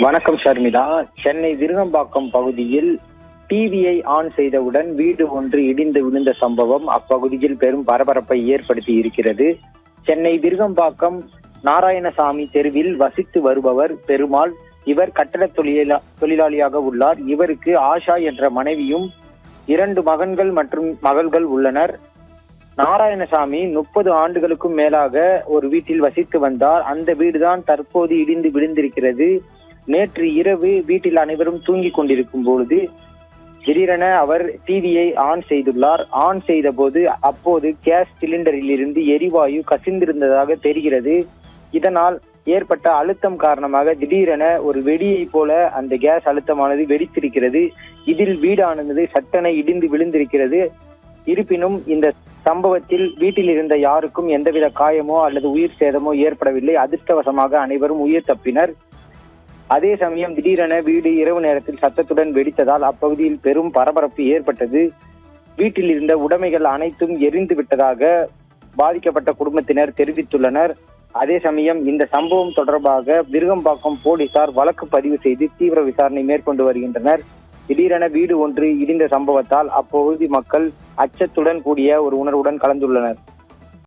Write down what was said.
வணக்கம் ஷர்மிளா. சென்னை விருகம்பாக்கம் பகுதியில் டிவியை ஆன் செய்தவுடன் வீடு ஒன்று இடிந்து விழுந்த சம்பவம் அப்பகுதியில் பெரும் பரபரப்பை ஏற்படுத்தி இருக்கிறது. சென்னை விருகம்பாக்கம் நாராயணசாமி தெருவில் வசித்து வருபவர் பெருமாள். இவர் கட்டட தொழிலா தொழிலாளியாக உள்ளார். இவருக்கு ஆஷா என்ற மனைவியும் இரண்டு மகன்கள் மற்றும் மகள்கள் உள்ளனர். நாராயணசாமி முப்பது ஆண்டுகளுக்கும் மேலாக ஒரு வீட்டில் வசித்து வந்தார். அந்த வீடுதான் தற்போது இடிந்து விழுந்திருக்கிறது. நேற்று இரவு வீட்டில் அனைவரும் தூங்கிக் கொண்டிருக்கும் பொழுது திடீரென அவர் டிவியை ஆன் செய்துள்ளார். ஆன் செய்த போது அப்போது கேஸ் சிலிண்டரில் இருந்து எரிவாயு கசிந்திருந்ததாக தெரிகிறது. இதனால் ஏற்பட்ட அழுத்தம் காரணமாக திடீரென ஒரு வெடியை போல அந்த கேஸ் அழுத்தமானது வெடித்திருக்கிறது. இதில் வீடானது சட்டனை இடிந்து விழுந்திருக்கிறது. இருப்பினும் இந்த சம்பவத்தில் வீட்டில் இருந்த யாருக்கும் எந்தவித காயமோ அல்லது உயிர் சேதமோ ஏற்படவில்லை. அதிர்ஷ்டவசமாக அனைவரும் உயிர் தப்பினர். அதே சமயம் திடீரென வீடு இரவு நேரத்தில் சத்தத்துடன் வெடித்ததால் அப்பகுதியில் பெரும் பரபரப்பு ஏற்பட்டது. வீட்டில் இருந்த உடைமைகள் அனைத்தும் எரிந்து விட்டதாக பாதிக்கப்பட்ட குடும்பத்தினர் தெரிவித்துள்ளனர். அதே சமயம் இந்த சம்பவம் தொடர்பாக விருகம்பாக்கம் போலீசார் வழக்கு பதிவு செய்து தீவிர விசாரணை மேற்கொண்டு வருகின்றனர். திடீரென வீடு ஒன்று இடிந்த சம்பவத்தால் அப்பகுதி மக்கள் அச்சத்துடன் கூடிய ஒரு உணர்வுடன் கலந்துள்ளனர்.